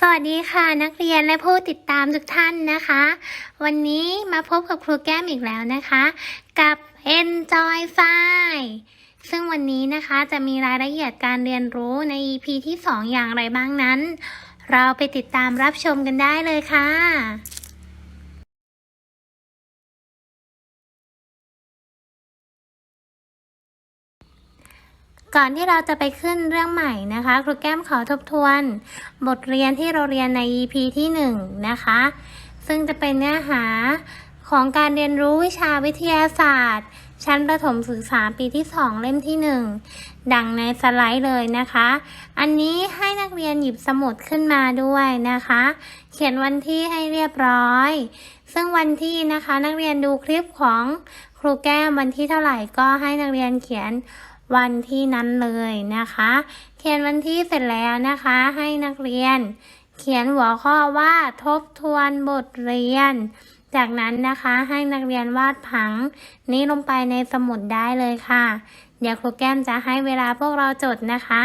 สวัสดีค่ะนักเรียนและผู้ติดตามทุกท่านนะคะ วันนี้มาพบกับครูแก้มอีกแล้วนะคะ กับ Enjoy f i ซึ่งวันนี้นะคะจะมีรายละเอียดการเรียนรู้ใน EP ที่ 2 อย่างไรบ้างนั้น เราไปติดตามรับชมกันได้เลยค่ะ ก่อนที่เราจะไปขึ้นเรื่องใหม่นะคะ ครูแก้มขอทบทวน บทเรียนที่เราเรียนใน EP ที่1นะคะ ซึ่งจะเป็นเนื้อหาของการเรียนรู้วิชาวิทยาศาสตร์ ชั้นประถมศึกษาปีที่ 2 เล่มที่ 1 ดังในสไลด์เลยนะคะ อันนี้ให้นักเรียนหยิบสมุดขึ้นมาด้วยนะคะ เขียนวันที่ให้เรียบร้อย ซึ่งวันที่นะคะนักเรียนดูคลิปของครูแก้มวันที่เท่าไหร่ก็ให้นักเรียนเขียน วันที่นั้นเลยนะคะ เขียนวันที่เสร็จแล้วนะคะ ให้นักเรียน เขียนหัวข้อว่าทบทวนบทเรียน จากนั้นนะคะให้นักเรียนวาดผัง นี้ลงไปในสมุดได้เลยค่ะ เดี๋ยวครูแก้มจะให้เวลาพวกเราจดนะคะ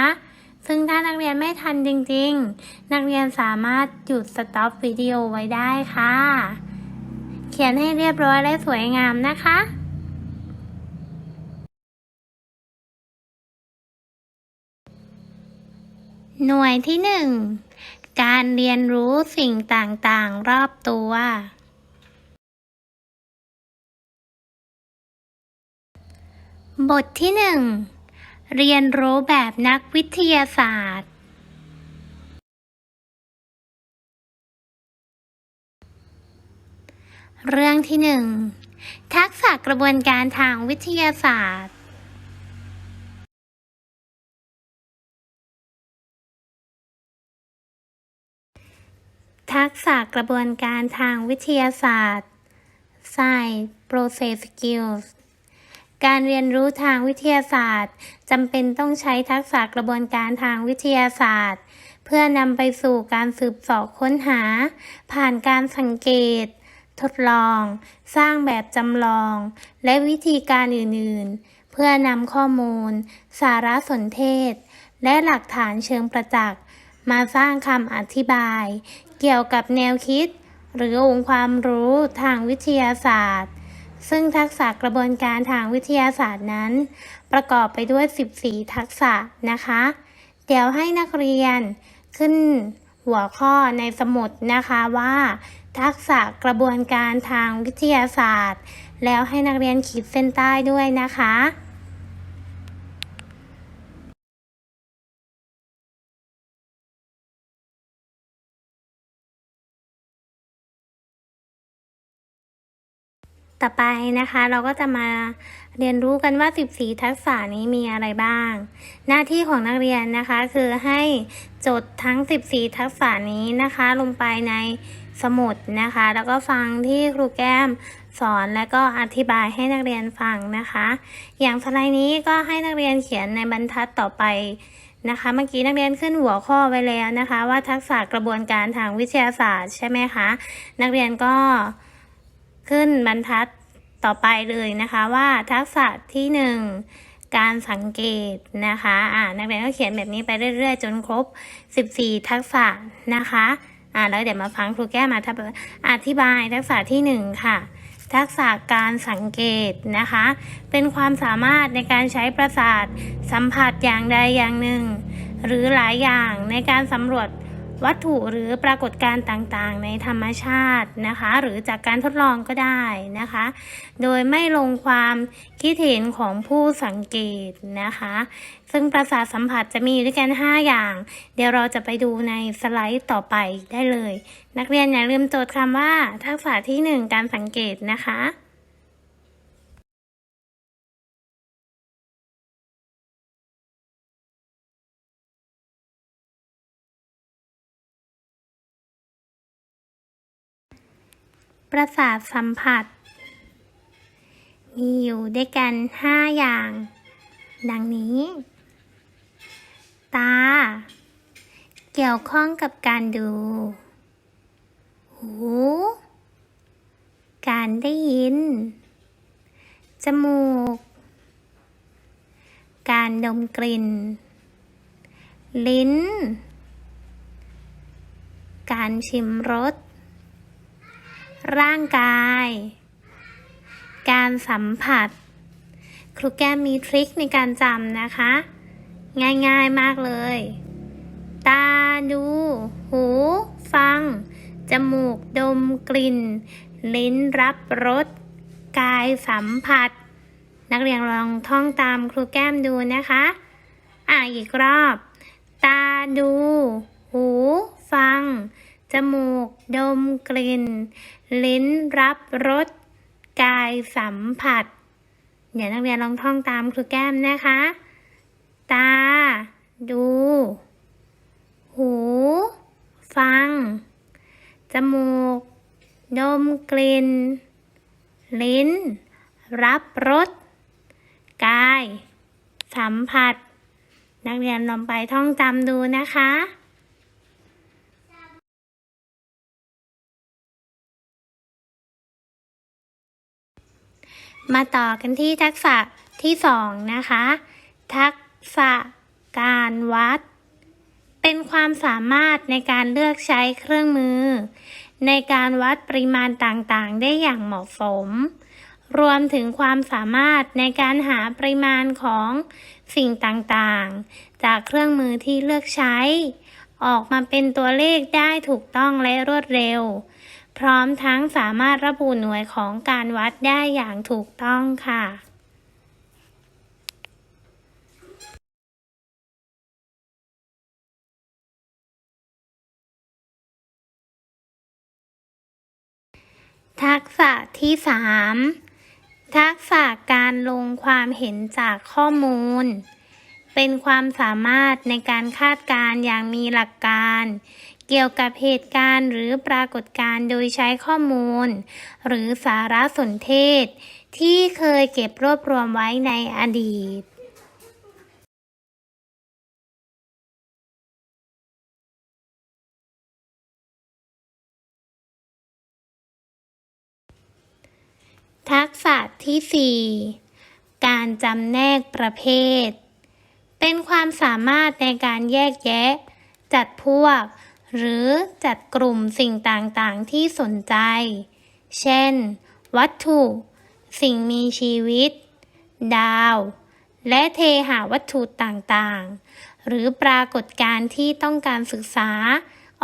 ซึ่งถ้านักเรียนไม่ทันจริงๆ นักเรียนสามารถหยุดสต็อปวิดีโอไว้ได้ค่ะ เขียนให้เรียบร้อยและสวยงามนะคะ หน่วยที่หนึ่งการเรียนรู้สิ่งต่างๆ รอบตัว บทที่หนึ่งเรียนรู้แบบนักวิทยาศาสตร์ เรื่องที่หนึ่งทักษะกระบวนการทางวิทยาศาสตร์ ทักษะกระบวนการทางวิทยาศาสตร์ Science Process Skills การเรียนรู้ทางวิทยาศาสตร์จำเป็นต้องใช้ทักษะกระบวนการทางวิทยาศาสตร์ เพื่อนำไปสู่การสืบสอบค้นหา ผ่านการสังเกต ทดลอง สร้างแบบจำลอง และวิธีการอื่นๆ เพื่อนำข้อมูล สารสนเทศ และหลักฐานเชิงประจักษ์มาสร้างคำอธิบาย เกี่ยวกับแนวคิด หรือองค์ความรู้ทางวิทยาศาสตร์ ซึ่งทักษะกระบวนการทางวิทยาศาสตร์นั้น ประกอบไปด้วย 14 ทักษะนะคะ เดี๋ยวให้นักเรียนขึ้นหัวข้อในสมุดนะคะว่า ทักษะกระบวนการทางวิทยาศาสตร์ แล้วให้นักเรียนขีดเส้นใต้ด้วยนะคะ ต่อไปนะคะเราก็จะมาเรียนรู้กันว่า 14 ทักษะนี้มีอะไรบ้าง หน้าที่ของนักเรียนนะคะคือให้จดทั้ง 14 ทักษะนี้นะคะ ลงไปในสมุดนะคะ แล้วก็ฟังที่ครูแก้มสอนและก็อธิบายให้นักเรียนฟังนะคะ อย่างสไลด์นี้ก็ให้นักเรียนเขียนในบรรทัดต่อไปนะคะ เมื่อกี้นักเรียนขึ้นหัวข้อไว้แล้วนะคะ ว่าทักษะกระบวนการทางวิทยาศาสตร์ใช่ไหมคะ นักเรียนก็ ขึ้นบรรทัดต่อไปเลยนะคะว่าทักษะที่หนึ่งการสังเกตนะคะอ่านักเรียนก็เขียนแบบนี้ไปเรื่อย ๆ จนครบ 14 ทักษะนะคะอ่าแล้วเดี๋ยวมาฟังครูแก้มาอธิบายทักษะที่หนึ่งค่ะ ทักษะการสังเกตนะคะ เป็นความสามารถในการใช้ประสาทสัมผัสอย่างใดอย่างหนึ่ง หรือหลายอย่างในการสำรวจ วัตถุหรือปรากฏการณ์ต่างๆ ในธรรมชาตินะคะ หรือจากการทดลองก็ได้นะคะ โดยไม่ลงความคิดเห็นของผู้สังเกตนะคะ ซึ่งประสาทสัมผัสจะมีอยู่ด้วยกัน 5 อย่าง เดี๋ยวเราจะไปดูในสไลด์ต่อไปได้เลย นักเรียนอย่าลืมโจทย์คำว่าทักษะที่ 1 การสังเกตนะคะ ประสาทสัมผัส มีอยู่ด้วยกัน 5 อย่าง ดังนี้ ตา เกี่ยวข้องกับการดู หู การได้ยิน จมูก การดมกลิ่น ลิ้น การชิมรส ร่างกาย การสัมผัส ครูแก้มมีทริคในการจำนะคะ ง่ายๆมากเลย ตาดู หู ฟัง จมูกดมกลิ่น ลิ้นรับรส กายสัมผัส นักเรียนลองท่องตามครูแก้มดูนะคะ อะอีกรอบ ตาดู หู ฟัง จมูก ดมกลิ่น ลิ้นรับรส กายสัมผัส เดี๋ยวนักเรียนลองท่องตามครูแก้มนะคะ ตา ดู หู ฟัง จมูก ดมกลิ่น ลิ้น รับรส กาย สัมผัส นักเรียนลองไปท่องจำดูนะคะ มาต่อกันที่ทักษะที่สองนะคะ ทักษะการวัด เป็นความสามารถในการเลือกใช้เครื่องมือ ในการวัดปริมาณต่างๆ ได้อย่างเหมาะสม รวมถึงความสามารถในการหาปริมาณของสิ่งต่างๆ จากเครื่องมือที่เลือกใช้ ออกมาเป็นตัวเลขได้ถูกต้องและรวดเร็ว พร้อมทั้งสามารถระบุหน่วยของการวัดได้อย่างถูกต้องค่ะทักษะที่สามทักษะการลงความเห็นจากข้อมูล เป็นความสามารถในการคาดการณ์อย่างมีหลักการ เกี่ยวกับเหตุการณ์หรือปรากฏการณ์โดยใช้ข้อมูล หรือสารสนเทศ ที่เคยเก็บรวบรวมไว้ในอดีตทักษะที่ 4 การจำแนกประเภท เป็นความสามารถในการแยกแยะ จัดพวก หรือจัดกลุ่มสิ่งต่างๆที่สนใจ เช่น วัตถุ สิ่งมีชีวิต ดาว และเทหาวัตถุต่างๆ หรือปรากฏการณ์ที่ต้องการศึกษา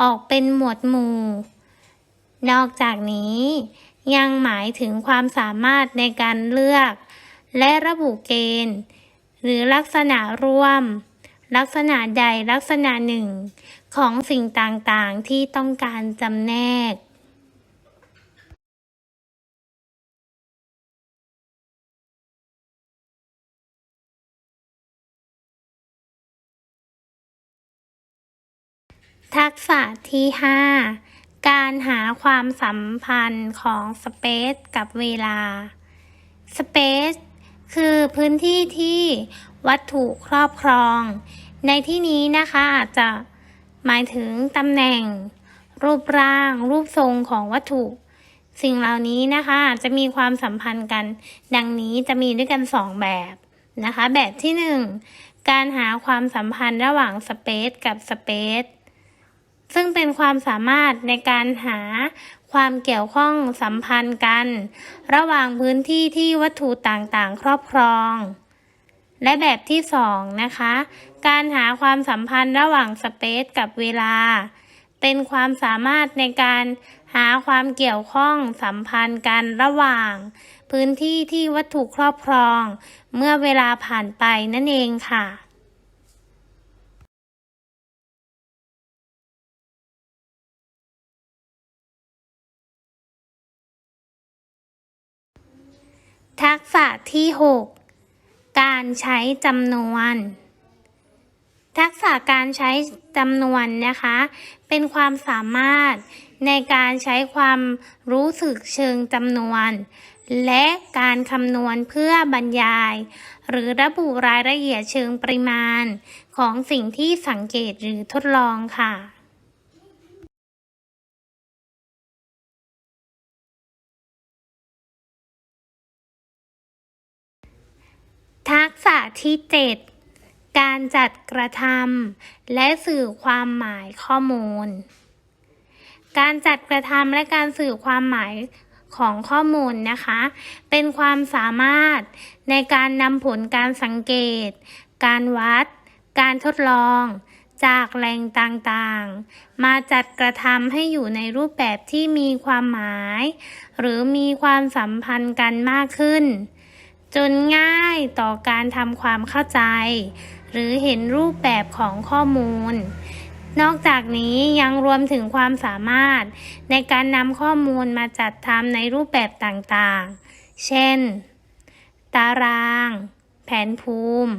ออกเป็นหมวดหมู่ นอกจากนี้ยังหมายถึงความสามารถในการเลือก และระบุเกณฑ์ หรือลักษณะร่วม ลักษณะใดลักษณะหนึ่ง ของสิ่งต่างๆที่ต้องการจำแนกทักษะที่ 5 การหาความสัมพันธ์ของสเปซกับเวลาสเปซคือพื้นที่ที่วัตถุครอบครอง ในที่นี้นะคะอาจจะ หมายถึงตำแหน่ง รูปร่าง รูปทรงของวัตถุ สิ่งเหล่านี้นะคะจะมีความสัมพันธ์กัน ดังนี้จะมีด้วยกัน 2 แบบนะคะ แบบที่ 1 การหาความสัมพันธ์ระหว่างสเปซกับสเปซซึ่งเป็นความสามารถในการหาความเกี่ยวข้องสัมพันธ์กัน ระหว่างพื้นที่ที่วัตถุต่างๆ ครอบครอง และแบบที่สองนะคะ การหาความสัมพันธ์ระหว่างสเปซกับเวลา เป็นความสามารถในการหาความเกี่ยวข้องสัมพันธ์กันระหว่าง พื้นที่ที่วัตถุครอบครอง เมื่อเวลาผ่านไปนั่นเองค่ะทักษะที่ 6 การใช้จำนวน ทักษะการใช้จำนวนนะคะ เป็นความสามารถในการใช้ความรู้สึกเชิงจำนวน และการคำนวณเพื่อบรรยาย หรือระบุรายละเอียดเชิงปริมาณ ของสิ่งที่สังเกตหรือทดลองค่ะทักษะที่ 7 การจัดกระทำและสื่อความหมายข้อมูล การจัดกระทำและการสื่อความหมายของข้อมูลนะคะ เป็นความสามารถในการนำผลการสังเกต การวัด การทดลอง จากแหล่งต่างๆ มาจัดกระทำให้อยู่ในรูปแบบที่มีความหมาย หรือมีความสัมพันธ์กันมากขึ้น จนง่ายต่อการทำความเข้าใจ หรือเห็นรูปแบบของข้อมูล นอกจากนี้ยังรวมถึงความสามารถ ในการนำข้อมูลมาจัดทำในรูปแบบต่างๆ เช่น ตาราง แผนภูมิ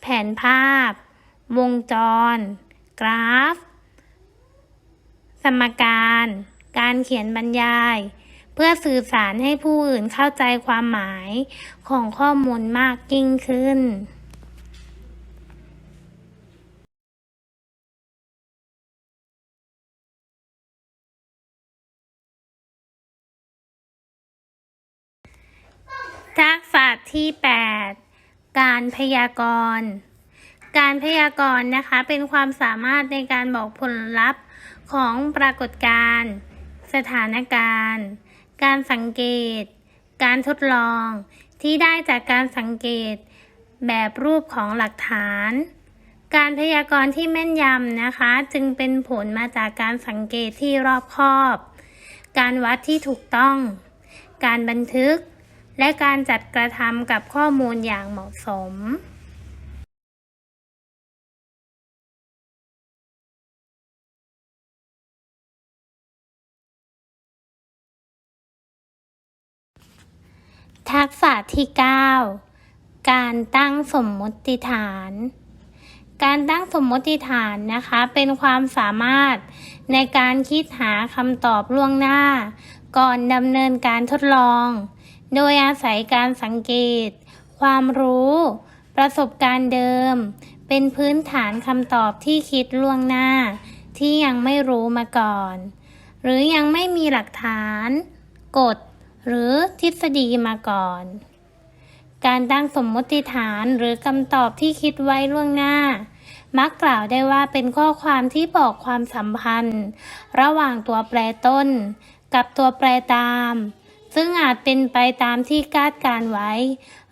แผนภาพ วงจร กราฟ สมการ การเขียนบรรยายเพื่อสื่อสารให้ผู้อื่นเข้าใจความหมายของข้อมูลมากยิ่งขึ้น ทักษะที่ 8 การพยากรณ์ การพยากรณ์นะคะเป็นความสามารถในการบอกผลลัพธ์ของปรากฏการณ์ สถานการณ์ การสังเกต การทดลอง ที่ได้จากการสังเกต แบบรูปของหลักฐาน การพยากรณ์ที่แม่นยำนะคะ จึงเป็นผลมาจากการสังเกตที่รอบคอบ การวัดที่ถูกต้อง การบันทึก และการจัดกระทำกับข้อมูลอย่างเหมาะสมทักษะที่ 9 การตั้งสมมติฐาน การตั้งสมมติฐานนะคะ เป็นความสามารถในการคิดหาคำตอบล่วงหน้า ก่อนดำเนินการทดลอง โดยอาศัยการสังเกต ความรู้ ประสบการณ์เดิม เป็นพื้นฐานคำตอบที่คิดล่วงหน้า ที่ยังไม่รู้มาก่อน หรือยังไม่มีหลักฐาน กฎ หรือทฤษฎีมาก่อน การตั้งสมมติฐานหรือคำตอบที่คิดไว้ล่วงหน้ามักกล่าวได้ว่าเป็นข้อความที่บอกความสัมพันธ์ ระหว่างตัวแปรต้น กับตัวแปรตาม ซึ่งอาจเป็นไปตามที่คาดการไว้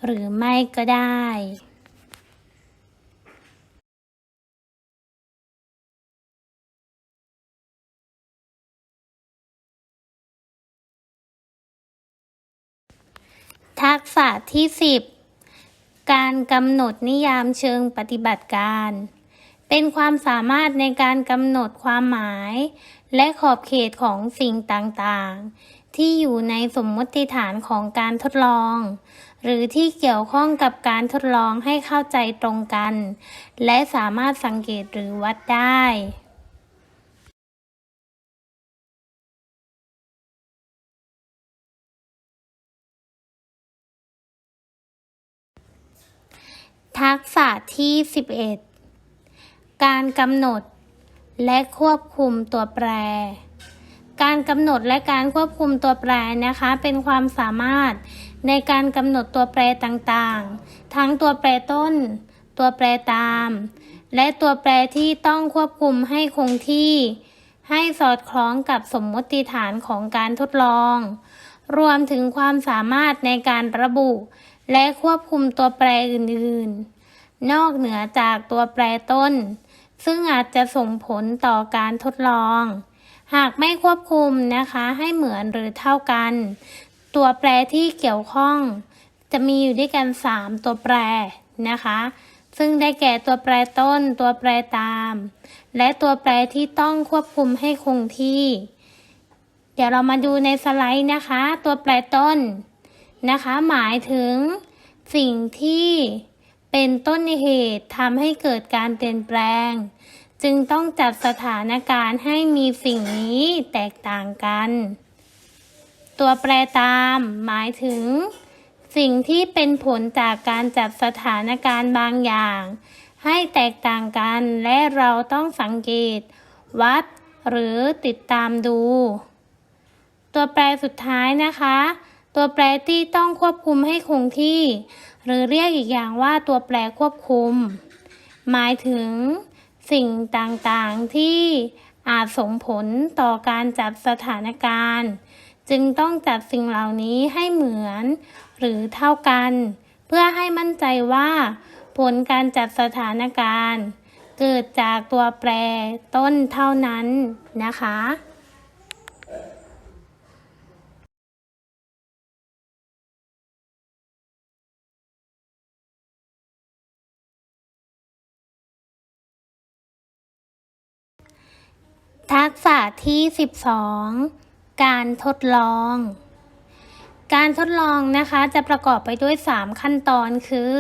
หรือไม่ก็ได้ทักษะที่ 10 การกำหนดนิยามเชิงปฏิบัติการ เป็นความสามารถในการกำหนดความหมาย และขอบเขตของสิ่งต่าง ๆ ที่อยู่ในสมมติฐานของการทดลอง หรือที่เกี่ยวข้องกับการทดลองให้เข้าใจตรงกัน และสามารถสังเกตหรือวัดได้ทักษะที่ 11 การกำหนด และควบคุมตัวแปร การกำหนดและการควบคุมตัวแปรนะคะ เป็นความสามารถในการกำหนดตัวแปรต่างๆ ทั้งตัวแปรต้น ตัวแปรตาม และตัวแปรที่ต้องควบคุมให้คงที่ ให้สอดคล้องกับสมมติฐานของการทดลอง รวมถึงความสามารถในการระบุ และควบคุมตัวแปรอื่นๆ นอกเหนือจากตัวแปรต้น ซึ่งอาจจะส่งผลต่อการทดลอง หากไม่ควบคุมนะคะให้เหมือนหรือเท่ากัน ตัวแปรที่เกี่ยวข้อง จะมีอยู่ด้วยกัน 3 ตัวแปรนะคะ ซึ่งได้แก่ตัวแปรต้น ตัวแปรตาม และตัวแปรที่ต้องควบคุมให้คงที่ เดี๋ยวเรามาดูในสไลด์นะคะ ตัวแปรต้นนะคะ หมายถึงสิ่งที่เป็นต้นเหตุทำให้เกิดการเปลี่ยนแปลง จึงต้องจัดสถานการณ์ให้มีสิ่งนี้แตกต่างกัน ตัวแปรตามหมายถึง สิ่งที่เป็นผลจากการจัดสถานการณ์บางอย่าง ให้แตกต่างกันและเราต้องสังเกต วัด หรือติดตามดู ตัวแปรสุดท้ายนะคะ ตัวแปรที่ต้องควบคุมให้คงที่ หรือเรียกอีกอย่างว่าตัวแปรควบคุม หมายถึง สิ่งต่างๆที่อาจส่งผลต่อการจัดสถานการณ์ จึงต้องจัดสิ่งเหล่านี้ให้เหมือน หรือเท่ากัน เพื่อให้มั่นใจว่า ผลการจัดสถานการณ์ เกิดจากตัวแปรต้นเท่านั้นนะคะ ทักษะที่ 12 การทดลอง การทดลองนะคะจะประกอบไปด้วย 3 ขั้นตอนคือ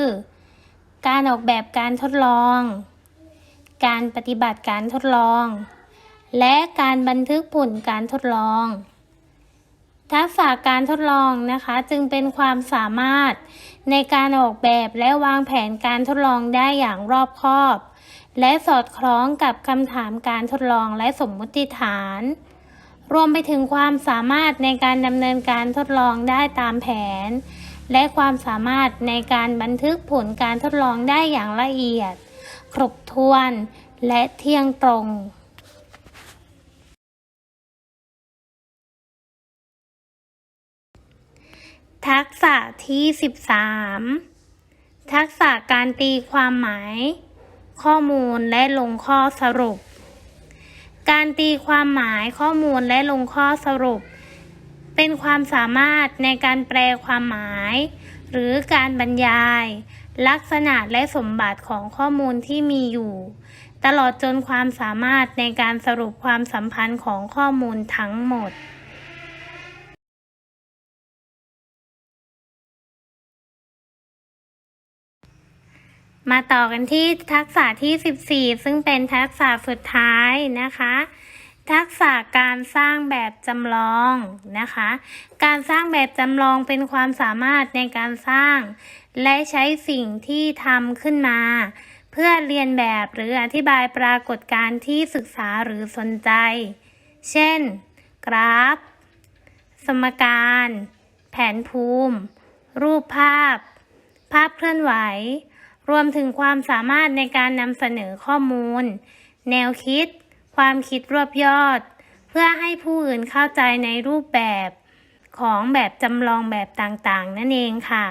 การออกแบบการทดลอง การปฏิบัติการทดลอง และการบันทึกผลการทดลอง ทักษะการทดลองนะคะจึงเป็นความสามารถในการออกแบบและวางแผนการทดลองได้อย่างรอบคอบ และสอดคล้องกับคำถามการทดลองและสมมุติฐาน รวมไปถึงความสามารถในการดำเนินการทดลองได้ตามแผน และความสามารถในการบันทึกผลการทดลองได้อย่างละเอียด ครบถ้วนและเที่ยงตรงทักษะที่ 13 ทักษะการตีความหมาย ข้อมูลและลงข้อสรุป การตีความหมายข้อมูลและลงข้อสรุป เป็นความสามารถในการแปลความหมาย หรือการบรรยาย ลักษณะและสมบัติของข้อมูลที่มีอยู่ ตลอดจนความสามารถในการสรุปความสัมพันธ์ของข้อมูลทั้งหมด มาต่อกันที่ทักษะที่ 14 ซึ่งเป็นทักษะสุดท้ายนะคะ ทักษะการสร้างแบบจำลองนะคะ การสร้างแบบจำลองเป็นความสามารถในการสร้าง และใช้สิ่งที่ทำขึ้นมา เพื่อเรียนแบบหรืออธิบายปรากฏการณ์ที่ศึกษาหรือสนใจ เช่น กราฟ สมการ แผนภูมิ รูปภาพ ภาพเคลื่อนไหว รวมถึงความสามารถในการนำเสนอข้อมูล แนวคิด ความคิดรวบยอด เพื่อให้ผู้อื่นเข้าใจในรูปแบบของแบบจำลองแบบต่างๆ นั่นเองค่ะ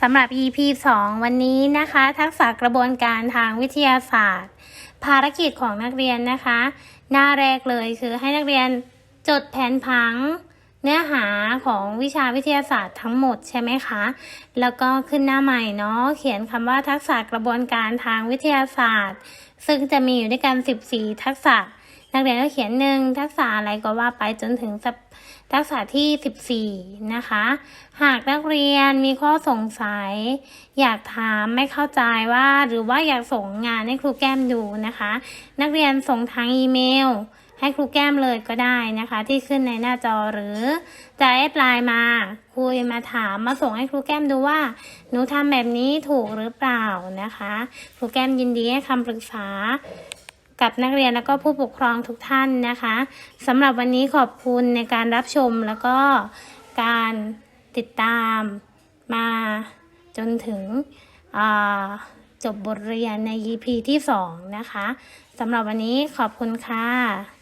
สำหรับ EP 2 วันนี้นะคะ ทักษะกระบวนการทางวิทยาศาสตร์ ภารกิจของนักเรียนนะคะ หน้าแรกเลยคือให้นักเรียน จดแผนผังเนื้อหาของวิชาวิทยาศาสตร์ทั้งหมดใช่ไหมคะ แล้วก็ขึ้นหน้าใหม่เนาะ เขียนคำว่าทักษะกระบวนการทางวิทยาศาสตร์ ซึ่งจะมีอยู่ด้วยกัน 14 ทักษะ นักเรียนก็เขียนหนึ่งทักษะอะไรก็ว่าไปจนถึงทักษะที่ 14 นะคะ หากนักเรียนมีข้อสงสัย อยากถามไม่เข้าใจว่าหรือว่าอยากส่งงานให้ครูแก้มดูนะคะ นักเรียนส่งทางอีเมล ให้ครูแก้มเลยก็ได้นะคะ ที่ขึ้นในหน้าจอหรือจะแอดไลน์มาคุยมาถามมาส่งให้ครูแก้มดูว่า หนูทำแบบนี้ถูกหรือเปล่านะคะ ครูแก้มยินดีให้คำปรึกษากับนักเรียนแล้วก็ผู้ปกครองทุกท่านนะคะสำหรับวันนี้ขอบคุณในการรับชมแล้วก็การติดตามมาจนถึงจบบทเรียนใน EP ที่ 2 นะคะสำหรับวันนี้ขอบคุณค่ะ